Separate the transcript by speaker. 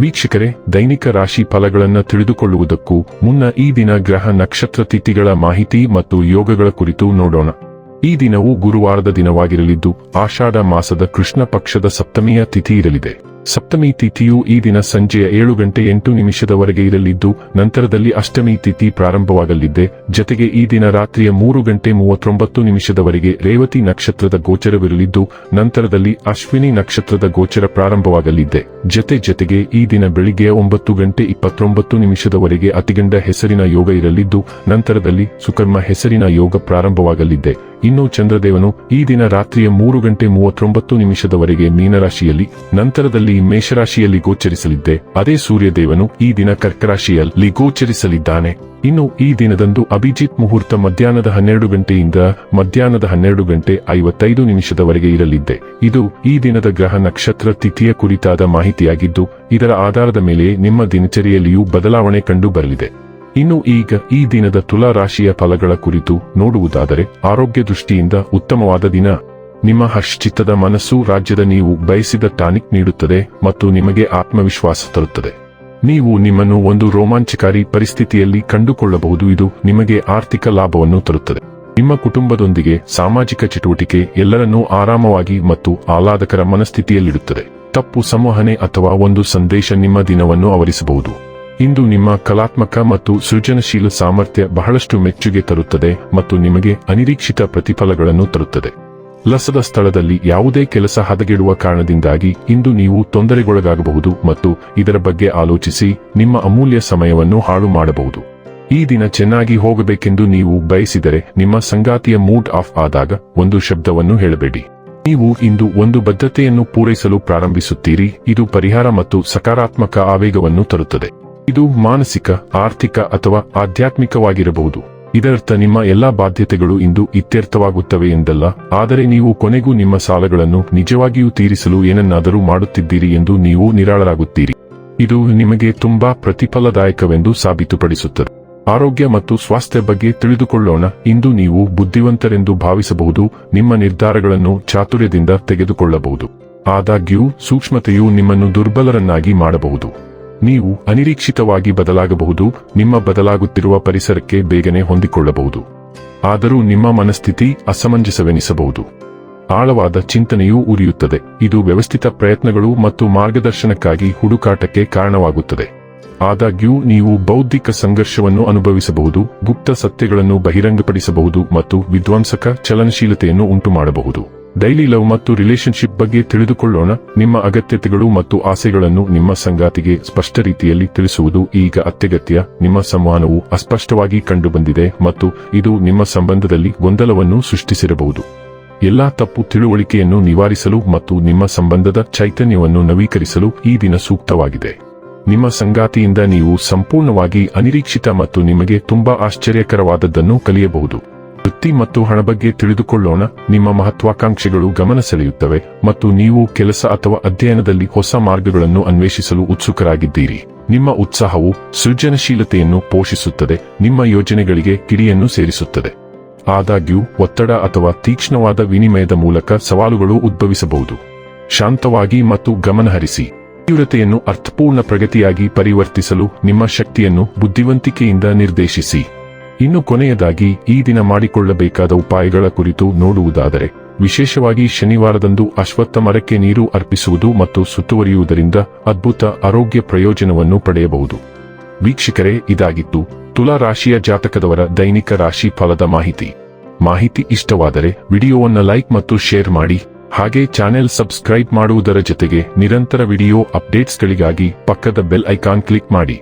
Speaker 1: ವೀಕ್ಷಕರೇ, ದೈನಿಕ ರಾಶಿ ಫಲಗಳನ್ನು ತಿಳಿದುಕೊಳ್ಳುವುದಕ್ಕೂ ಮುನ್ನ ಈ ದಿನ ಗ್ರಹ ನಕ್ಷತ್ರ ತಿಥಿಗಳ ಮಾಹಿತಿ ಮತ್ತು ಯೋಗಗಳ ಕುರಿತು ನೋಡೋಣ. ಈ ದಿನವು ಗುರುವಾರದ ದಿನವಾಗಿರಲಿದ್ದು, ಆಷಾಢ ಮಾಸದ ಕೃಷ್ಣ ಪಕ್ಷದ ಸಪ್ತಮಿಯ ತಿಥಿ ಇರಲಿದೆ. ಸಪ್ತಮಿ ತಿಥಿಯು ಈ ದಿನ ಸಂಜೆಯ ಏಳು ಗಂಟೆ ಎಂಟು ನಿಮಿಷದವರೆಗೆ ಇರಲಿದ್ದು, ನಂತರದಲ್ಲಿ ಅಷ್ಟಮಿ ತಿಥಿ ಪ್ರಾರಂಭವಾಗಲಿದೆ. ಜತೆಗೆ ಈ ದಿನ ರಾತ್ರಿಯ ಮೂರು ಗಂಟೆ ಮೂವತ್ತೊಂಬತ್ತು ನಿಮಿಷದವರೆಗೆ ರೇವತಿ ನಕ್ಷತ್ರದ ಗೋಚರವಿರಲಿದ್ದು, ನಂತರದಲ್ಲಿ ಅಶ್ವಿನಿ ನಕ್ಷತ್ರದ ಗೋಚರ ಪ್ರಾರಂಭವಾಗಲಿದೆ. ಜತೆ ಜತೆಗೆ ಈ ದಿನ ಬೆಳಿಗ್ಗೆ ಒಂಬತ್ತು ಗಂಟೆ ಇಪ್ಪತ್ತೊಂಬತ್ತು ನಿಮಿಷದವರೆಗೆ ಅತಿಗಂಡ ಹೆಸರಿನ ಯೋಗ ಇರಲಿದ್ದು, ನಂತರದಲ್ಲಿ ಸುಕರ್ಮ ಹೆಸರಿನ ಯೋಗ ಪ್ರಾರಂಭವಾಗಲಿದೆ. ಇನ್ನು ಚಂದ್ರದೇವನು ಈ ದಿನ ರಾತ್ರಿಯ ಮೂರು ಗಂಟೆ ಮೂವತ್ತೊಂಬತ್ತು ನಿಮಿಷದವರೆಗೆ ಮೀನರಾಶಿಯಲ್ಲಿ, ನಂತರದಲ್ಲಿ ಮೇಷರಾಶಿಯಲ್ಲಿ ಗೋಚರಿಸಲಿದ್ದೆ. ಅದೇ ಸೂರ್ಯದೇವನು ಈ ದಿನ ಕರ್ಕರಾಶಿಯಲ್ಲಿ ಗೋಚರಿಸಲಿದ್ದಾನೆ. ಇನ್ನು ಈ ದಿನದಂದು ಅಭಿಜಿತ್ ಮುಹೂರ್ತ ಮಧ್ಯಾಹ್ನದ ಹನ್ನೆರಡು ಗಂಟೆಯಿಂದ ಮಧ್ಯಾಹ್ನದ ಹನ್ನೆರಡು ಗಂಟೆ ಐವತ್ತೈದು ನಿಮಿಷದವರೆಗೆ ಇರಲಿದ್ದೆ. ಇದು ಈ ದಿನದ ಗ್ರಹ ನಕ್ಷತ್ರ ತಿಥಿಯ ಕುರಿತಾದ ಮಾಹಿತಿಯಾಗಿದ್ದು, ಇದರ ಆಧಾರದ ಮೇಲೆ ನಿಮ್ಮ ದಿನಚರಿಯಲ್ಲಿಯೂ ಬದಲಾವಣೆ ಕಂಡು ಬರಲಿದೆ ಇನ್ನು ಈಗ ಈ ದಿನದ ತುಲಾ ರಾಶಿಯ ಫಲಗಳ ಕುರಿತು ನೋಡುವುದಾದರೆ ಆರೋಗ್ಯ ದೃಷ್ಟಿಯಿಂದ ಉತ್ತಮವಾದ ದಿನ. ನಿಮ್ಮ ಹಶ್ಚಿತ್ತದ ಮನಸ್ಸು ರಾಜ್ಯದ ನೀವು ಬಯಸಿದ ಟಾನಿಕ್ ನೀಡುತ್ತದೆ ಮತ್ತು ನಿಮಗೆ ಆತ್ಮವಿಶ್ವಾಸ ತರುತ್ತದೆ. ನೀವು ನಿಮ್ಮನ್ನು ಒಂದು ರೋಮಾಂಚಕಾರಿ ಪರಿಸ್ಥಿತಿಯಲ್ಲಿ ಕಂಡುಕೊಳ್ಳಬಹುದು, ಇದು ನಿಮಗೆ ಆರ್ಥಿಕ ಲಾಭವನ್ನು ತರುತ್ತದೆ. ನಿಮ್ಮ ಕುಟುಂಬದೊಂದಿಗೆ ಸಾಮಾಜಿಕ ಚಟುವಟಿಕೆ ಎಲ್ಲರನ್ನೂ ಆರಾಮವಾಗಿ ಮತ್ತು ಆಹ್ಲಾದಕರ ಮನಸ್ಥಿತಿಯಲ್ಲಿಡುತ್ತದೆ. ತಪ್ಪು ಸಂವಹನೆ ಅಥವಾ ಒಂದು ಸಂದೇಶ ನಿಮ್ಮ ದಿನವನ್ನು ಆವರಿಸಬಹುದು. ಇಂದು ನಿಮ್ಮ ಕಲಾತ್ಮಕ ಮತ್ತು ಸೃಜನಶೀಲ ಸಾಮರ್ಥ್ಯ ಬಹಳಷ್ಟು ಮೆಚ್ಚುಗೆ ತರುತ್ತದೆ ಮತ್ತು ನಿಮಗೆ ಅನಿರೀಕ್ಷಿತ ಪ್ರತಿಫಲಗಳನ್ನು ತರುತ್ತದೆ. ಲಸದ ಸ್ಥಳದಲ್ಲಿ ಯಾವುದೇ ಕೆಲಸ ಹದಗೆಡುವ ಕಾರಣದಿಂದಾಗಿ ಇಂದು ನೀವು ತೊಂದರೆಗೊಳಗಾಗಬಹುದು ಮತ್ತು ಇದರ ಬಗ್ಗೆ ಆಲೋಚಿಸಿ ನಿಮ್ಮ ಅಮೂಲ್ಯ ಸಮಯವನ್ನು ಹಾಳು ಮಾಡಬಹುದು. ಈ ದಿನ ಚೆನ್ನಾಗಿ ಹೋಗಬೇಕೆಂದು ನೀವು ಬಯಸಿದರೆ ನಿಮ್ಮ ಸಂಗಾತಿಯ ಮೂಡ್ ಆಫ್ ಆದಾಗ ಒಂದು ಶಬ್ದವನ್ನು ಹೇಳಬೇಡಿ. ನೀವು ಇಂದು ಒಂದು ಬದ್ಧತೆಯನ್ನು ಪೂರೈಸಲು ಪ್ರಾರಂಭಿಸುತ್ತೀರಿ. ಇದು ಪರಿಹಾರ ಮತ್ತು ಸಕಾರಾತ್ಮಕ ಆವೇಗವನ್ನು ತರುತ್ತದೆ. ಇದು ಮಾನಸಿಕ, ಆರ್ಥಿಕ ಅಥವಾ ಆಧ್ಯಾತ್ಮಿಕವಾಗಿರಬಹುದು. ಇದರರ್ಥ ನಿಮ್ಮ ಎಲ್ಲಾ ಬಾಧ್ಯತೆಗಳು ಇಂದು ಇತ್ಯರ್ಥವಾಗುತ್ತವೆ ಎಂದಲ್ಲ, ಆದರೆ ನೀವು ಕೊನೆಗೂ ನಿಮ್ಮ ಸಾಲಗಳನ್ನು ನಿಜವಾಗಿಯೂ ತೀರಿಸಲು ಏನನ್ನಾದರೂ ಮಾಡುತ್ತಿದ್ದೀರಿ ಎಂದು ನೀವು ನಿರಾಳರಾಗುತ್ತೀರಿ. ಇದು ನಿಮಗೆ ತುಂಬಾ ಪ್ರತಿಫಲದಾಯಕವೆಂದು ಸಾಬೀತುಪಡಿಸುತ್ತದೆ. ಆರೋಗ್ಯ ಮತ್ತು ಸ್ವಾಸ್ಥ್ಯ ಬಗ್ಗೆ ತಿಳಿದುಕೊಳ್ಳೋಣ. ಇಂದು ನೀವು ಬುದ್ಧಿವಂತರೆಂದು ಭಾವಿಸಬಹುದು, ನಿಮ್ಮ ನಿರ್ಧಾರಗಳನ್ನು ಚಾತುರ್ಯದಿಂದ ತೆಗೆದುಕೊಳ್ಳಬಹುದು. ಆದಾಗ್ಯೂ, ಸೂಕ್ಷ್ಮತೆಯು ನಿಮ್ಮನ್ನು ದುರ್ಬಲರನ್ನಾಗಿ ಮಾಡಬಹುದು. ನೀವು ಅನಿರೀಕ್ಷಿತವಾಗಿ ಬದಲಾಗಬಹುದು, ನಿಮ್ಮ ಬದಲಾಗುತ್ತಿರುವ ಪರಿಸರಕ್ಕೆ ಬೇಗನೆ ಹೊಂದಿಕೊಳ್ಳಬಹುದು. ಆದರೂ ನಿಮ್ಮ ಮನಸ್ಥಿತಿ ಅಸಮಂಜಸವೆನಿಸಬಹುದು. ಆಳವಾದ ಚಿಂತನೆಯೂ ಉರಿಯುತ್ತದೆ. ಇದು ವ್ಯವಸ್ಥಿತ ಪ್ರಯತ್ನಗಳು ಮತ್ತು ಮಾರ್ಗದರ್ಶನಕ್ಕಾಗಿ ಹುಡುಕಾಟಕ್ಕೆ ಕಾರಣವಾಗುತ್ತದೆ. ಆದಾಗ್ಯೂ, ನೀವು ಬೌದ್ಧಿಕ ಸಂಘರ್ಷವನ್ನು ಅನುಭವಿಸಬಹುದು, ಗುಪ್ತ ಸತ್ಯಗಳನ್ನು ಬಹಿರಂಗಪಡಿಸಬಹುದು ಮತ್ತು ವಿಧ್ವಂಸಕ ಚಲನಶೀಲತೆಯನ್ನು ಉಂಟುಮಾಡಬಹುದು. ಡೈಲಿ ಲವ್ ಮತ್ತು ರಿಲೇಶನ್ಶಿಪ್ ಬಗ್ಗೆ ತಿಳಿದುಕೊಳ್ಳೋಣ. ನಿಮ್ಮ ಅಗತ್ಯತೆಗಳು ಮತ್ತು ಆಸೆಗಳನ್ನು ನಿಮ್ಮ ಸಂಗಾತಿಗೆ ಸ್ಪಷ್ಟ ರೀತಿಯಲ್ಲಿ ತಿಳಿಸುವುದು ಈಗ ಅತ್ಯಗತ್ಯ. ನಿಮ್ಮ ಸಂವಹನವು ಅಸ್ಪಷ್ಟವಾಗಿ ಕಂಡುಬಂದಿದೆ ಮತ್ತು ಇದು ನಿಮ್ಮ ಸಂಬಂಧದಲ್ಲಿ ಗೊಂದಲವನ್ನು ಸೃಷ್ಟಿಸಿರಬಹುದು. ಎಲ್ಲಾ ತಪ್ಪು ತಿಳುವಳಿಕೆಯನ್ನು ನಿವಾರಿಸಲು ಮತ್ತು ನಿಮ್ಮ ಸಂಬಂಧದ ಚೈತನ್ಯವನ್ನು ನವೀಕರಿಸಲು ಈ ದಿನ ಸೂಕ್ತವಾಗಿದೆ. ನಿಮ್ಮ ಸಂಗಾತಿಯಿಂದ ನೀವು ಸಂಪೂರ್ಣವಾಗಿ ಅನಿರೀಕ್ಷಿತ ಮತ್ತು ನಿಮಗೆ ತುಂಬಾ ಆಶ್ಚರ್ಯಕರವಾದದ್ದನ್ನು ಕಲಿಯಬಹುದು. ವೃತ್ತಿ ಮತ್ತು ಹಣ ಬಗ್ಗೆ ತಿಳಿದುಕೊಳ್ಳೋಣ. ನಿಮ್ಮ ಮಹತ್ವಾಕಾಂಕ್ಷೆಗಳು ಗಮನ ಸೆಳೆಯುತ್ತವೆ ಮತ್ತು ನೀವು ಕೆಲಸ ಅಥವಾ ಅಧ್ಯಯನದಲ್ಲಿ ಹೊಸ ಮಾರ್ಗಗಳನ್ನು ಅನ್ವೇಷಿಸಲು ಉತ್ಸುಕರಾಗಿದ್ದೀರಿ. ನಿಮ್ಮ ಉತ್ಸಾಹವು ಸೃಜನಶೀಲತೆಯನ್ನು ಪೋಷಿಸುತ್ತದೆ, ನಿಮ್ಮ ಯೋಜನೆಗಳಿಗೆ ಕಿಡಿಯನ್ನು ಸೇರಿಸುತ್ತದೆ. ಆದಾಗ್ಯೂ, ಒತ್ತಡ ಅಥವಾ ತೀಕ್ಷ್ಣವಾದ ವಿನಿಮಯದ ಮೂಲಕ ಸವಾಲುಗಳು ಉದ್ಭವಿಸಬಹುದು. ಶಾಂತವಾಗಿ ಮತ್ತು ಗಮನಹರಿಸಿ. ತೀವ್ರತೆಯನ್ನು ಅರ್ಥಪೂರ್ಣ ಪ್ರಗತಿಯಾಗಿ ಪರಿವರ್ತಿಸಲು ನಿಮ್ಮ ಶಕ್ತಿಯನ್ನು ಬುದ್ಧಿವಂತಿಕೆಯಿಂದ ನಿರ್ದೇಶಿಸಿ. ಇನ್ನು ಕೊನೆಯದಾಗಿ ಈ ದಿನ ಮಾಡಿಕೊಳ್ಳಬೇಕಾದ ಉಪಾಯಗಳ ಕುರಿತು ನೋಡುವುದಾದರೆ, ವಿಶೇಷವಾಗಿ ಶನಿವಾರದಂದು ಅಶ್ವತ್ಥ ಮರಕ್ಕೆ ನೀರು ಅರ್ಪಿಸುವುದು ಮತ್ತು ಸುತ್ತುವರಿಯುವುದರಿಂದ ಅದ್ಭುತ ಆರೋಗ್ಯ ಪ್ರಯೋಜನವನ್ನು ಪಡೆಯಬಹುದು. ವೀಕ್ಷಕರೇ, ಇದಾಗಿತ್ತು ತುಲಾ ರಾಶಿಯ ಜಾತಕದವರ ದೈನಿಕ ರಾಶಿ ಫಲದ ಮಾಹಿತಿ. ಮಾಹಿತಿ ಇಷ್ಟವಾದರೆ ವಿಡಿಯೋವನ್ನು ಲೈಕ್ ಮತ್ತು ಶೇರ್ ಮಾಡಿ, ಹಾಗೆ ಚಾನೆಲ್ ಸಬ್ಸ್ಕ್ರೈಬ್ ಮಾಡುವುದರ ಜೊತೆಗೆ ನಿರಂತರ ವಿಡಿಯೋ ಅಪ್ಡೇಟ್ಸ್ಗಳಿಗಾಗಿ ಪಕ್ಕದ ಬೆಲ್ ಐಕಾನ್ ಕ್ಲಿಕ್ ಮಾಡಿ.